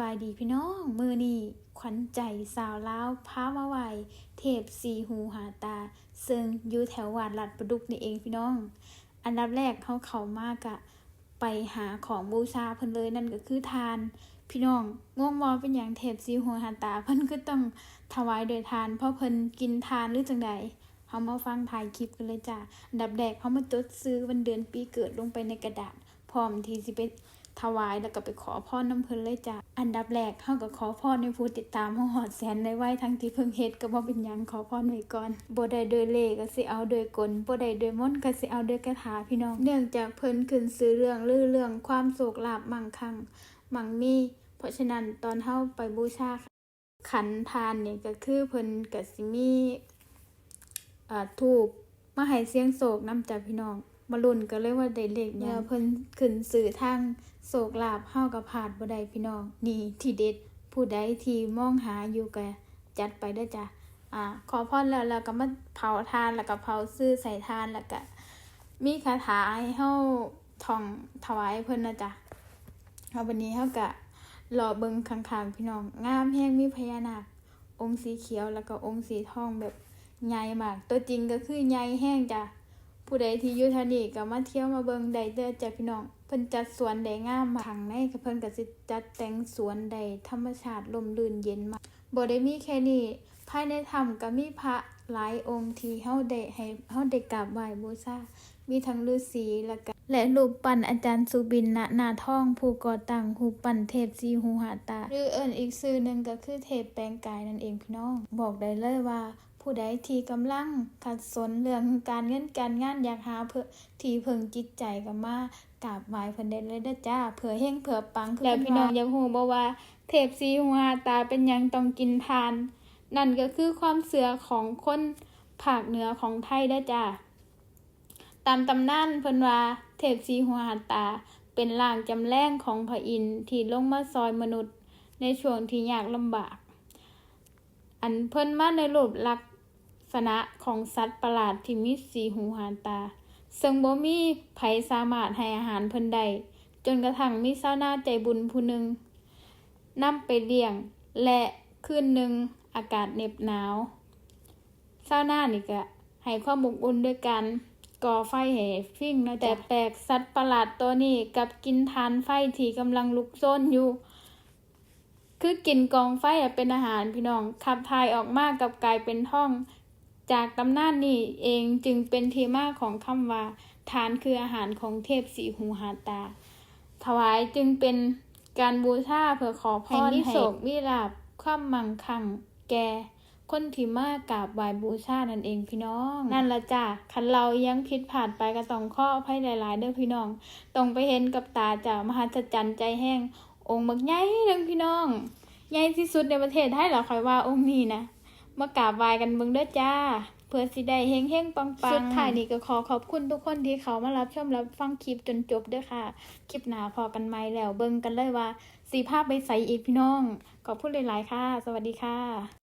บายดีพี่น้องมือนี่ขวัญใจสาวล้าวพามาไหวเทพสีหูหาตา ซึ่งอยู่แถววาดหลัดประดุกนี่เองพี่น้อง อันดับแรกเขาเขามากะไปหาของบูชาเพิ่นเลยนั่นก็คือทาน พี่น้องง่วงมอเป็นอย่างเทพสีหูหาตาเพิ่นก็ต้องถวายโดยทาน เพราะเพิ่นกินทานหรือจังใดเขามาฟังถ่ายคลิปกันเลยจ้ะอันดับแรกเขามาจดซื้อวันเดือนปีเกิดลงไปในกระดาษพร้อมที่สิไป ถวายแล้วก็ไปขอพรน้ำเพิ่นเลยจ้ะอันดับแรกเฮาก็ขอพรในผู้ติดตามเฮาฮอดแสนได้ไว้ทั้งที่เพิ่งเฮ็ดก็บ่เป็นหยังขอพรไว้ก่อนบ่ได้โดยเลขก็สิเอาโดยกลบ่ได้โดยมนต์ก็สิเอาโดยคาถาพี่น้อง เนื่องจากเพิ่นขึ้นชื่อเรื่องลือเรื่องความโศกลาภมั่งคั่งมั่งมีเพราะฉะนั้นตอนเฮาไปบูชาขันทานนี่ก็คือเพิ่นก็สิมีอ่าทูปมาให้เสียงโศกนํจากพี่น้อง มาลุ้นกันเลยว่าได้เลขหยังเพิ่นขึ้นสื่อทางโศกลาภเฮาก็พลาดบ่ได้พี่น้อง นี่ที่เด็ดผู้ใดที่มองหาอยู่ก็จัดไปเด้จ้ะอ่าขอพรแล้วแล้วก็มาเผาทานแล้วก็เผาซื้อใส่ทานแล้วก็มีคาถาให้เฮาท่องถวายเพิ่นนะจ๊ะเอาวันนี้เฮาก็รอเบิ่งข้างๆพี่น้อง งามแฮงมีพญานาคองค์สีเขียวแล้วก็องค์สีทองแบบใหญ่มาก ตัวจริงก็คือใหญ่แห้งจ้ะ ผู้ใดที่อยู่แถวนี้ก็มาเที่ยวมาเบิงได้เด้อจ้ะพี่น้องเพิ่นจัดสวนได้งามมากข้างในก็เพิ่นก็สิจัดแต่งสวนได้ธรรมชาติลมรื่นเย็นมากบ่ได้มีแค่นี้ภายในถ้ำก็มีพระหลายองค์ที่เฮาได้ให้เฮาได้กราบไหว้บูชามีทั้งฤาษีแล้วก็และรูปปั้นอาจารย์สุบินณนาทอง ผู้ก่อตั้งรูปปั้นเทพสีหูหาตาหรือเอิ้นอีกชื่อหนึงก็คือเทพแปลงกายนั่นเองพี่น้อง บอกได้เลยว่า ผู้ใดที่กำลังขัดสนเรื่องการเงินการงานอยากหาเพื่อที่เพิ่งจิตใจก็มากราบไหว้เพิ่นได้เลยเด้อจ้าเผื่อเฮงเผื่อปังแล้วพี่น้องอยากฮู้บ่ว่า เทพสีหูหาตาเป็นหยังต้องกินทาน นั่นก็คือความเชื่อของคนภาคเหนือของไทยเด้อจ้าตามตำนานเพิ่นว่าเทพสีหัวหันตาเป็นร่างจำแรงของพระอินทร์ที่ลงมาซอยมนุษย์ในช่วงที่ยากลำบาก อันเพิ่นมาในรูปลักษ ณะของสัตว์ประหลาดที่มีสีหูหานตา ซึ่งบ่มีไผสามารถให้อาหารเพิ่นได้จนกระทั่งมีชาวนาใจบุญผู้หนึ่งนำไปเลี้ยง และคืนหนึ่งอากาศเหน็บหนาวชาวนานี่ก็ให้ความอบอุ่นด้วยกันก่อไฟให้ฟิ่งนะแต่แปลกสัตว์ประหลาดตัวนี้กับกินทานไฟที่กำลังลุกโซนอยู่ คือกินกองไฟเป็นอาหารพี่น้องขับถ่ายออกมากับกลายเป็นท่อง จากตำนานนี้เองจึงเป็นที่มาของคำว่าทานคืออาหารของเทพสีหูหาตา ถวายจึงเป็นการบูชาเพื่อขอพรให้โศกวิลาบความมั่งคั่งแก่คนที่มากราบไหว้บูชานั่นเองพี่น้อง นั่นละจ้ะคันเรายังผิดพลาดไปก็ต้องข้ออภัยหลายๆเด้อพี่น้องต้องไปเห็นกับตาจ้ะมหัศจรรย์ใจแห้ง องค์บักใหญ่นึงพี่น้อง ใหญ่ที่สุดในประเทศไทยเหรอคอยว่าองค์นี้นะ มากราบไหว้กันเบิ่งเด้อจ้า เพื่อสิได้เฮงเฮงปังปังสุดท้ายนี้ก็ขอขอบคุณทุกคนที่เขามารับชมรับฟังคลิปจนจบด้วยค่ะ คลิปหน้าพอกันไหมแล้วเบิ่งกันเลยว่าสีภาพไปใสอีกพี่น้อง ขอบคุณหลายๆค่ะ สวัสดีค่ะ